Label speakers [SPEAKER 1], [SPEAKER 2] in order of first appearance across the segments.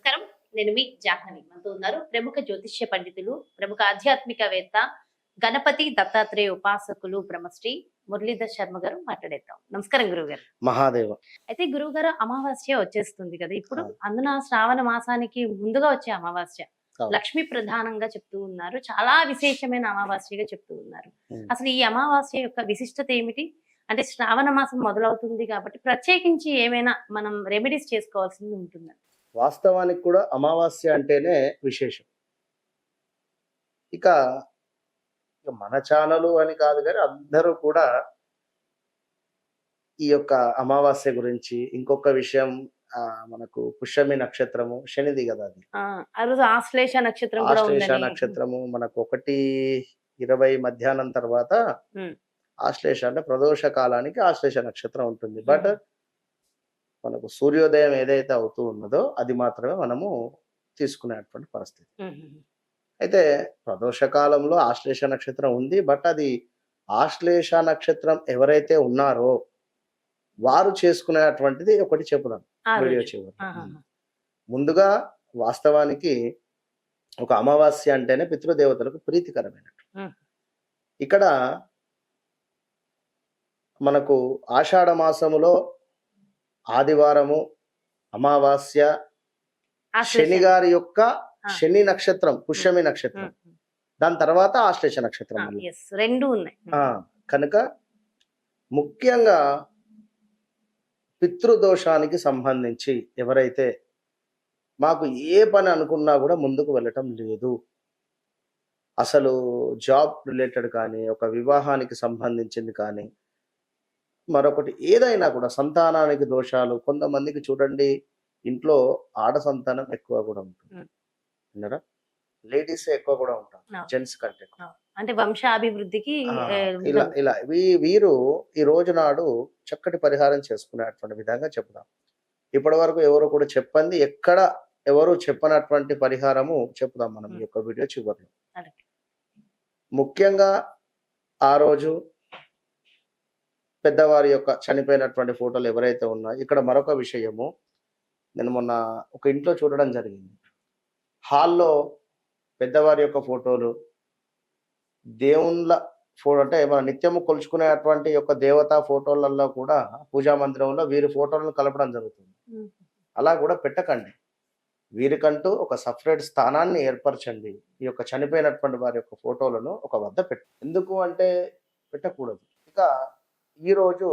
[SPEAKER 1] నమస్కారం. నేను మీ జాహ్నవి. మనతో ఉన్నారు ప్రముఖ జ్యోతిష్య పండితులు ప్రముఖ ఆధ్యాత్మికవేత్త గణపతి దత్తాత్రేయ ఉపాసకులు బ్రహ్మశ్రీ మురళీధర్ శర్మ గారు మాట్లాడేద్దాం. నమస్కారం గురువు గారు
[SPEAKER 2] మహాదేవ.
[SPEAKER 1] అయితే గురువు గారు అమావాస్య వచ్చేస్తుంది కదా ఇప్పుడు. అందున శ్రావణ మాసానికి ముందుగా వచ్చే అమావాస్య. లక్ష్మీ ప్రధానంగా చెప్తూ ఉన్నారు. చాలా విశేషమైన అమావాస్యగా చెప్తూ ఉన్నారు. అసలు ఈ అమావాస్య యొక్క విశిష్టత ఏమిటి? అంటే శ్రావణ మాసం మొదలవుతుంది కాబట్టి ప్రత్యేకించి ఏమైనా మనం రెమెడీస్ చేసుకోవాల్సింది ఉంటుంది?
[SPEAKER 2] వాస్తవానికి కూడా అమావాస్య అంటేనే విశేషం. ఇక ఇక మన ఛానల్ అని కాదు కానీ అందరూ కూడా ఈ యొక్క అమావాస్య గురించి ఇంకొక విషయం మనకు పుష్యమి నక్షత్రము శనిది కదా అది.
[SPEAKER 1] ఆశ్లేష నక్షత్రం
[SPEAKER 2] ఆశ్లేష నక్షత్రము మనకు ఒకటి ఇరవై మధ్యాహ్నం తర్వాత. ఆశ్లేష అంటే ప్రదోష కాలానికి ఆశ్లేష నక్షత్రం ఉంటుంది. బట్ మనకు సూర్యోదయం ఏదైతే అవుతూ ఉన్నదో అది మాత్రమే మనము తీసుకునేటువంటి పరిస్థితి అయితే ప్రదోష కాలంలో ఆశ్లేష నక్షత్రం ఉంది బట్ అది ఆశ్లేష నక్షత్రం ఎవరైతే ఉన్నారో వారు చేసుకునేటువంటిది ఒకటి చెప్పుదాం వీడియో. చివరి. ముందుగా వాస్తవానికి ఒక అమావాస్య అంటేనే పితృదేవతలకు ప్రీతికరమైనట్టు. ఇక్కడ మనకు ఆషాఢ మాసములో ఆదివారము అమావాస్య
[SPEAKER 1] ఆశ్లేష.
[SPEAKER 2] శని గారి యొక్క. శని నక్షత్రం పుష్యమి నక్షత్రం. దాని తర్వాత ఆశ్లేష నక్షత్రం
[SPEAKER 1] రెండు ఉన్నాయి
[SPEAKER 2] ఆ, కనుక ముఖ్యంగా పితృదోషానికి సంబంధించి ఎవరైతే మాకు ఏ పని అనుకున్నా కూడా ముందుకు వెళ్ళటం లేదు అసలు జాబ్ రిలేటెడ్ కానీ ఒక వివాహానికి సంబంధించింది కానీ మరొకటి ఏదైనా కూడా సంతానానికి దోషాలు కొంతమందికి చూడండి ఇంట్లో ఆడ సంతానం ఎక్కువ కూడా ఉంటుంది. విన్నారా లేడీస్ ఎక్కువ కూడా ఉంటారు. జెంట్స్ కంటే.
[SPEAKER 1] అంటే వంశాభివృద్ధికి
[SPEAKER 2] ఇలా ఇలా వీరు ఈ రోజు నాడు చక్కటి పరిహారం చేసుకునేటువంటి విధంగా చెప్దాం ఇప్పటి వరకు ఎవరు కూడా చెప్పండి ఎక్కడ ఎవరు చెప్పనటువంటి పరిహారము చెప్దాం మనం ఈ యొక్క వీడియో చివరిలో. ముఖ్యంగా ఆ రోజు పెద్దవారి యొక్క చనిపోయినటువంటి ఫోటోలు ఎవరైతే ఉన్నాయో ఇక్కడ మరొక విషయము. నేను మొన్న ఒక ఇంట్లో చూడడం జరిగింది. హాల్లో పెద్దవారి యొక్క ఫోటోలు దేవుళ్ళ ఫోటో అంటే మన నిత్యము కొలుచుకునేటువంటి యొక్క దేవతా ఫోటోలలో కూడా పూజా మందిరంలో వీరి ఫోటోలను కలపడం జరుగుతుంది. అలా కూడా పెట్టకండి. వీరికంటూ ఒక సపరేట్ స్థానాన్ని ఏర్పరచండి. ఈ యొక్క చనిపోయినటువంటి వారి యొక్క ఫోటోలను ఒక వద్ద పెట్టు ఎందుకు అంటే పెట్టకూడదు. ఇక ఈరోజు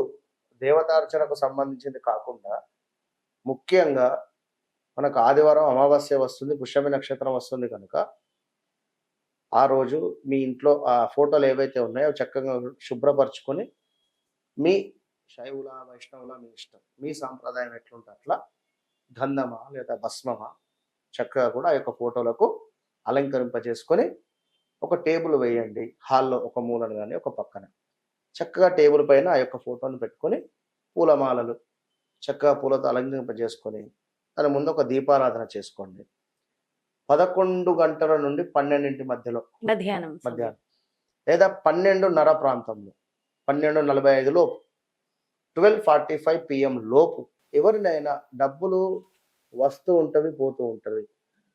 [SPEAKER 2] దేవతార్చనకు సంబంధించింది కాకుండా ముఖ్యంగా మనకు ఆదివారం అమావాస్య వస్తుంది పుష్యమి నక్షత్రం వస్తుంది కనుక ఆ రోజు మీ ఇంట్లో ఆ ఫోటోలు ఏవైతే ఉన్నాయో చక్కగా శుభ్రపరచుకొని మీ శైవుల వైష్ణవుల మీ ఇష్టం మీ సాంప్రదాయం ఎట్లుంటే అట్లా గంధమా లేదా భస్మమా చక్కగా కూడా ఆ యొక్క ఫోటోలకు అలంకరింపజేసుకొని ఒక టేబుల్ వేయండి. హాల్లో ఒక మూలను కానీ ఒక పక్కన. చక్కగా టేబుల్ పైన ఆ యొక్క ఫోటోను పెట్టుకొని పూలమాలలు చక్కగా పూలతో అలంకరింపజేసుకొని దాని ముందు ఒక దీపారాధన చేసుకోండి. పదకొండు గంటల నుండి పన్నెండింటి మధ్యలో
[SPEAKER 1] మధ్యాహ్నం
[SPEAKER 2] మధ్యాహ్నం. లేదా పన్నెండున్నర ప్రాంతంలో పన్నెండు నలభై ఐదు లోపు ట్వెల్వ్ ఫార్టీ ఫైవ్ పిఎం లోపు ఎవరినైనా డబ్బులు వస్తూ ఉంటవి పోతూ ఉంటవి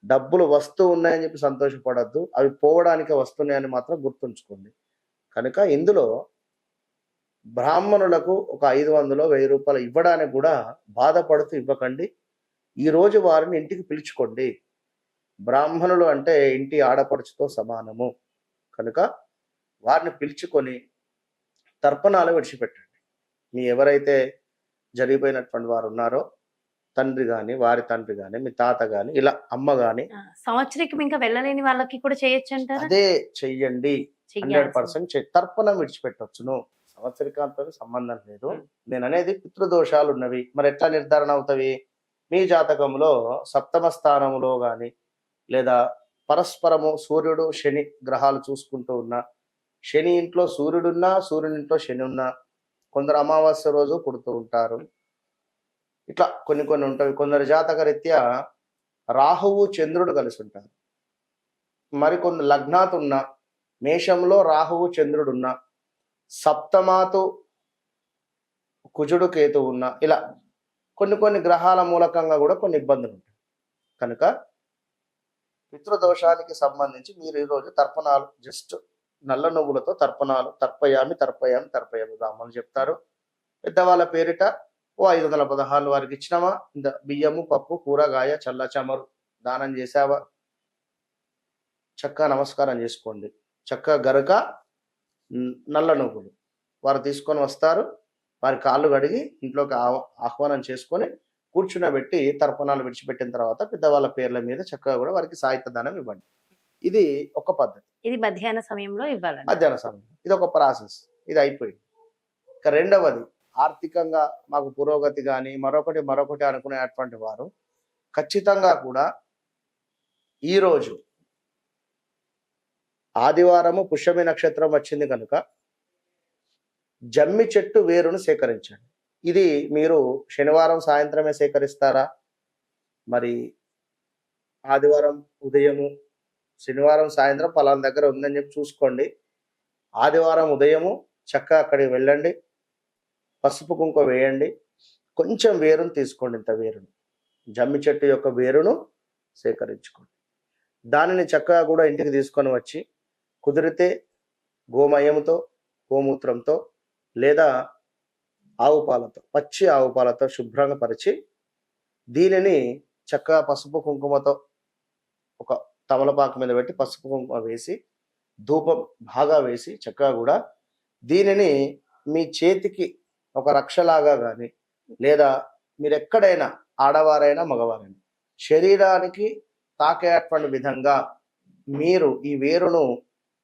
[SPEAKER 2] డబ్బులు వస్తూ ఉన్నాయని చెప్పి సంతోషపడద్దు. అవి పోవడానికి వస్తున్నాయని మాత్రం గుర్తుంచుకోండి. కనుక ఇందులో బ్రాహ్మణులకు ఒక ఐదు వందలు వెయ్యి రూపాయలు ఇవ్వడానికి కూడా బాధపడుతూ ఇవ్వకండి. ఈ రోజు వారిని ఇంటికి పిలుచుకోండి. బ్రాహ్మణులు అంటే ఇంటి ఆడపడుచుతో సమానము. కనుక వారిని పిలుచుకొని తర్పణాలు విడిచిపెట్టండి. మీ ఎవరైతే జరిగిపోయినటువంటి వారు ఉన్నారో తండ్రి గాని వారి తండ్రి గాని మీ తాత గాని ఇలా అమ్మ గాని
[SPEAKER 1] ఆ, సంవత్సరికం ఇంకా వెళ్ళలేని వాళ్ళకి కూడా చేయొచ్చు
[SPEAKER 2] అదే చెయ్యండి. హండ్రెడ్. పర్సెంట్ తర్పణం విడిచిపెట్టొచ్చును. సంవత్సరికాలతో సంబంధం లేదు. నేను అనేది పితృదోషాలు ఉన్నవి మరి ఎట్లా నిర్ధారణ అవుతవి? మీ జాతకంలో సప్తమ స్థానములో గాని లేదా పరస్పరము సూర్యుడు శని గ్రహాలు చూసుకుంటూ ఉన్నా శని ఇంట్లో సూర్యుడున్నా సూర్యుని ఇంట్లో శని ఉన్నా కొందరు అమావాస్య రోజు పుడుతూ ఉంటారు. ఇట్లా కొన్ని కొన్ని ఉంటాయి కొందరు జాతక రీత్యా రాహువు చంద్రుడు కలిసి ఉంటారు. మరికొందరు లగ్నాత్ ఉన్న మేషంలో రాహువు చంద్రుడు ఉన్న సప్తమాతు కుజుడు కేతు ఉన్న ఇలా కొన్ని కొన్ని గ్రహాల మూలకంగా కూడా కొన్ని ఇబ్బందులు ఉంటాయి. కనుక పితృదోషానికి సంబంధించి మీరు ఈరోజు తర్పణాలు జస్ట్ నల్ల నువ్వులతో తర్పణాలు తర్పయామి తర్పయామి తర్పయామి బ్రాహ్మణులు చెప్తారు. పెద్దవాళ్ళ పేరిట ఓ ఐదు వందల పదహారు వారికి ఇచ్చినావా ఇంత బియ్యము పప్పు కూరగాయ చల్ల చమరు దానం చేసావా చక్కగా నమస్కారం చేసుకోండి. చక్కగా గరక నల్ల నువ్వులు. వారు తీసుకొని వస్తారు. వారి కాళ్ళు కడిగి ఇంట్లోకి ఆహ్- ఆహ్వానం చేసుకొని కూర్చునబెట్టి తర్పణాలు విడిచిపెట్టిన తర్వాత పెద్దవాళ్ళ పేర్ల మీద చక్కగా కూడా వారికి సాహిత్య దానం ఇవ్వండి. ఇది ఒక పద్ధతి.
[SPEAKER 1] ఇది మధ్యాహ్న సమయంలో ఇవ్వాలండి.
[SPEAKER 2] మధ్యాహ్న సమయం. ఇది ఒక ప్రాసెస్. ఇది అయిపోయింది. ఇక రెండవది ఆర్థికంగా మాకు పురోగతి కానీ మరొకటి మరొకటి అనుకునేటువంటి వారు ఖచ్చితంగా కూడా ఈరోజు ఆదివారము పుష్యమి నక్షత్రం వచ్చింది కనుక జమ్మి చెట్టు వేరును సేకరించండి. ఇది మీరు శనివారం సాయంత్రమే సేకరిస్తారా? మరి ఆదివారం ఉదయము శనివారం సాయంత్రం పలానా దగ్గర ఉందని చెప్పి చూసుకోండి. ఆదివారం ఉదయము చక్కగా అక్కడికి వెళ్ళండి. పసుపు కుంకుమ వేయండి. కొంచెం వేరును తీసుకోండి ఇంత వేరును. జమ్మి చెట్టు యొక్క వేరును సేకరించుకోండి. దానిని చక్కగా కూడా ఇంటికి తీసుకొని వచ్చి కుదిరితే గోమయంతో గోమూత్రంతో లేదా ఆవు పాలతో పచ్చి ఆవు పాలతో శుభ్రంగా పరిచి దీనిని చక్కగా పసుపు కుంకుమతో ఒక తమలపాకు మీద పెట్టి పసుపు కుంకుమ వేసి ధూపం బాగా వేసి చక్కగా కూడా దీనిని మీ చేతికి ఒక రక్షలాగా కానీ లేదా మీరు ఎక్కడైనా ఆడవారైనా మగవారైనా శరీరానికి తాకేటువంటి విధంగా మీరు ఈ వేరును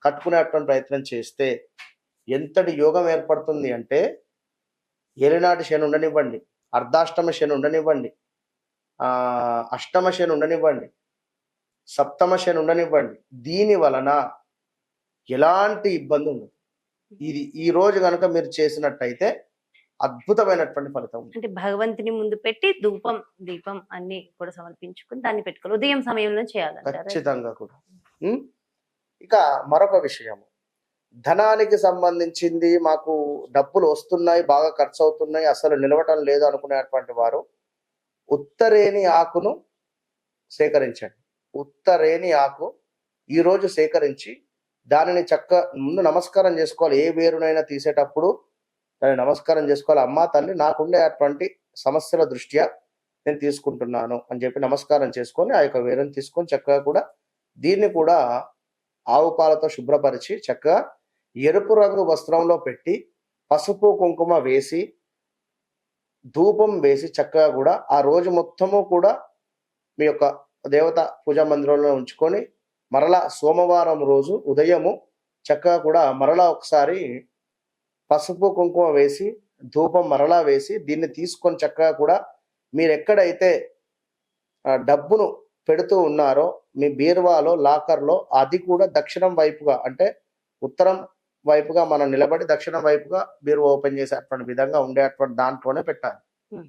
[SPEAKER 2] కట్టుకునేటువంటి ప్రయత్నం చేస్తే ఎంతటి యోగం ఏర్పడుతుంది అంటే ఏలినాటి శని ఉండనివ్వండి అర్ధాష్టమ శని ఉండనివ్వండి ఆ అష్టమ శని ఉండనివ్వండి సప్తమ శని ఉండనివ్వండి దీని వలన ఎలాంటి ఇబ్బంది ఉండదు. ఇది ఈ రోజు కనుక మీరు చేసినట్టయితే అద్భుతమైనటువంటి ఫలితం
[SPEAKER 1] అంటే భగవంతుని ముందు పెట్టి ధూపం దీపం అన్ని కూడా సమర్పించుకుని దాన్ని పెట్టుకోవాలి. ఉదయం సమయంలో చేయాలంటారు?
[SPEAKER 2] ఖచ్చితంగా కూడా? ఇక మరొక విషయం ధనానికి సంబంధించింది మాకు డబ్బులు వస్తున్నాయి బాగా ఖర్చు అవుతున్నాయి అసలు నిలవటం లేదు అనుకునేటువంటి వారు ఉత్తరేణి ఆకును సేకరించండి. ఉత్తరేణి ఆకు ఈరోజు సేకరించి దానిని చక్క ముందు నమస్కారం చేసుకోవాలి. ఏ వేరునైనా తీసేటప్పుడు దాన్ని నమస్కారం చేసుకోవాలి. అమ్మా తల్లి నాకుండేటువంటి సమస్యల దృష్ట్యా నేను తీసుకుంటున్నాను అని చెప్పి నమస్కారం చేసుకొని ఆ యొక్క వేరుని తీసుకొని చక్కగా కూడా దీన్ని కూడా ఆవు పాలతో శుభ్రపరిచి చక్కగా ఎరుపు రంగు వస్త్రంలో పెట్టి పసుపు కుంకుమ వేసి ధూపం వేసి చక్కగా కూడా ఆ రోజు మొత్తము కూడా మీ యొక్క దేవత పూజా మందిరంలో ఉంచుకొని మరలా సోమవారం రోజు ఉదయము చక్కగా కూడా మరలా ఒకసారి పసుపు కుంకుమ వేసి ధూపం మరలా వేసి దీన్ని తీసుకొని చక్కగా కూడా మీరు ఎక్కడైతే డబ్బును పెడుతూ ఉన్నారో మీ బీరువాలో లాకర్లో అది కూడా దక్షిణం వైపుగా అంటే ఉత్తరం వైపుగా మనం నిలబడి దక్షిణం వైపుగా బీరువా ఓపెన్ చేసేటువంటి విధంగా ఉండేటువంటి దాంట్లోనే పెట్టాలి.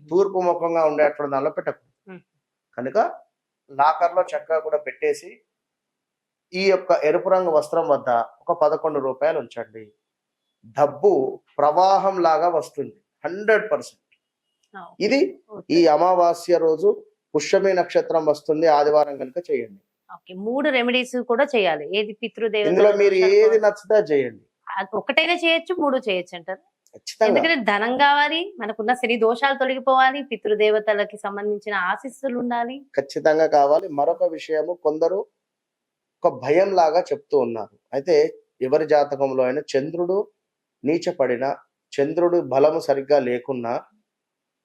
[SPEAKER 2] తూర్పు ముఖంగా ఉండేటువంటి దానిలో పెట్టకూడదు. కనుక లాకర్లో చక్కగా కూడా పెట్టేసి ఈ యొక్క ఎరుపు రంగు వస్త్రం వద్ద ఒక పదకొండు రూపాయలు ఉంచండి డబ్బు ప్రవాహం లాగా వస్తుంది హండ్రెడ్ పర్సెంట్ ఇది. ఈ అమావాస్య రోజు పుష్యమి నక్షత్రం వస్తుంది ఆదివారం కనుక చేయండి.
[SPEAKER 1] మూడు రెమెడీస్ కూడా చేయాలి. ఏది పితృదేవత
[SPEAKER 2] ఇందులో మీరు ఏది నచ్చితే చేయండి.
[SPEAKER 1] ఒకటైనా చేయొచ్చు మూడు చేయొచ్చు అంటారు? ఎందుకంటే ధనం కావాలి మనకున్న శని దోషాలు తొలగిపోవాలి పితృదేవతలకి సంబంధించిన ఆశీస్సులు ఉండాలి.
[SPEAKER 2] ఖచ్చితంగా కావాలి. మరొక విషయము కొందరు ఒక భయం లాగా చెప్తూ ఉన్నారు. అయితే ఎవరి జాతకంలో అయినా చంద్రుడు నీచపడిన చంద్రుడు బలము సరిగ్గా లేకున్నా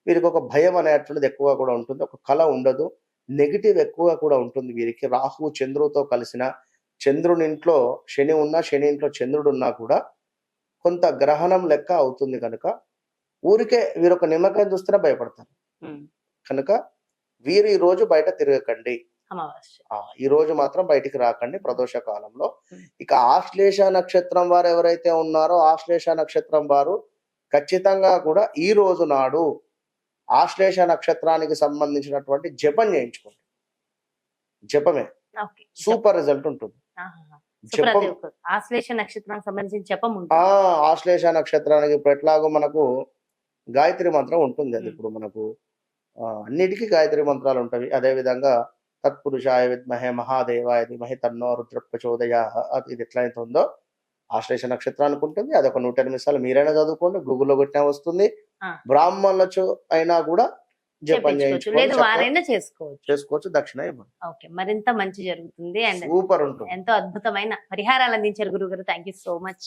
[SPEAKER 2] వీరికి ఒక భయం అనేటువంటిది ఎక్కువగా కూడా ఉంటుంది. ఒక కళ ఉండదు. నెగిటివ్ ఎక్కువగా కూడా ఉంటుంది వీరికి. రాహు చంద్రుడితో కలిసిన చంద్రుని ఇంట్లో శని ఉన్నా శని ఇంట్లో చంద్రుడు ఉన్నా కూడా కొంత గ్రహణం లెక్క అవుతుంది కనుక ఊరికే వీరు ఒక నిమ్మకాయ చూస్తేనే భయపడతారు. కనుక వీరు ఈ రోజు బయట తిరగకండి. ఈ రోజు మాత్రం బయటికి రాకండి ప్రదోష కాలంలో. ఇక ఆశ్లేష నక్షత్రం వారు ఎవరైతే ఉన్నారో ఆశ్లేష నక్షత్రం వారు ఖచ్చితంగా కూడా ఈ రోజు నాడు ఆశ్లేష నక్షత్రానికి సంబంధించినటువంటి జపం చేయించుకోండి. జపమే. సూపర్ రిజల్ట్ ఉంటుంది. జపం
[SPEAKER 1] ఆశ్లేష నక్షత్రానికి సంబంధించిన జపం
[SPEAKER 2] ఆ
[SPEAKER 1] ఉంటుంది
[SPEAKER 2] ఆశ్లేష నక్షత్రానికి ఇప్పుడు ఎట్లాగో మనకు గాయత్రి మంత్రం ఉంటుంది అది. ఇప్పుడు మనకు అన్నిటికీ గాయత్రి మంత్రాలు ఉంటాయి. అదే విధంగా తత్పురుషాయ విద్మహే మహాదేవాయ ధీమహి తన్నో రుద్ర ప్రచోదయాత్ ఇది ఎట్లయితే ఉందో ఆశ్లేష నక్షత్రానికి ఉంటుంది. అది ఒక నూట ఎనిమిది సార్లు మీరైనా చదువుకోండి. గూగుల్లో కొట్టినా వస్తుంది. బ్రాహ్మణులచో అయినా కూడా జపం
[SPEAKER 1] చేసుకోవచ్చు.
[SPEAKER 2] చేసుకోవచ్చు దక్షిణ
[SPEAKER 1] ఓకే మరింత మంచి జరుగుతుంది అండ్
[SPEAKER 2] సూపర్ ఉంటుంది.
[SPEAKER 1] ఎంతో అద్భుతమైన పరిహారాలు అందించారు గురుగారు థ్యాంక్ యూ సో మచ్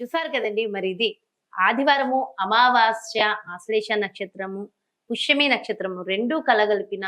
[SPEAKER 1] చూసారు కదండి మరి ఇది ఆదివారము అమావాస్య ఆశ్లేష నక్షత్రము పుష్యమి నక్షత్రము రెండు కలగలిపిన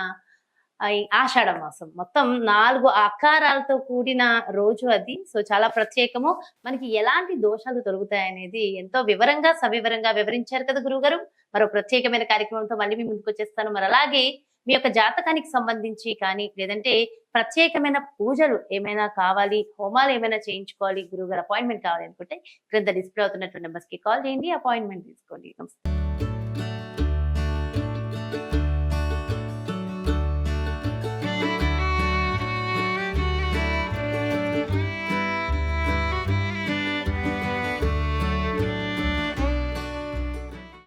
[SPEAKER 1] ఆషాఢ మాసం మొత్తం నాలుగు ఆకారాలతో కూడిన రోజు అది. సో చాలా ప్రత్యేకము. మనకి ఎలాంటి దోషాలు దొరుకుతాయి అనేది ఎంతో వివరంగా సవివరంగా వివరించారు కదా గురుగారు మరో ప్రత్యేకమైన కార్యక్రమంతో మళ్ళీ మీ ముందుకు వచ్చేస్తాను. మరి అలాగే మీ యొక్క జాతకానికి సంబంధించి కానీ లేదంటే ప్రత్యేకమైన పూజలు ఏమైనా కావాలి హోమాలు ఏమైనా చేయించుకోవాలి గురుగారు అపాయింట్మెంట్ కావాలి అనుకుంటే క్రింద డిస్ప్లే అవుతున్నటువంటి నెంబర్స్కి కాల్ చేయండి. అపాయింట్మెంట్ తీసుకోండి. నమస్తే.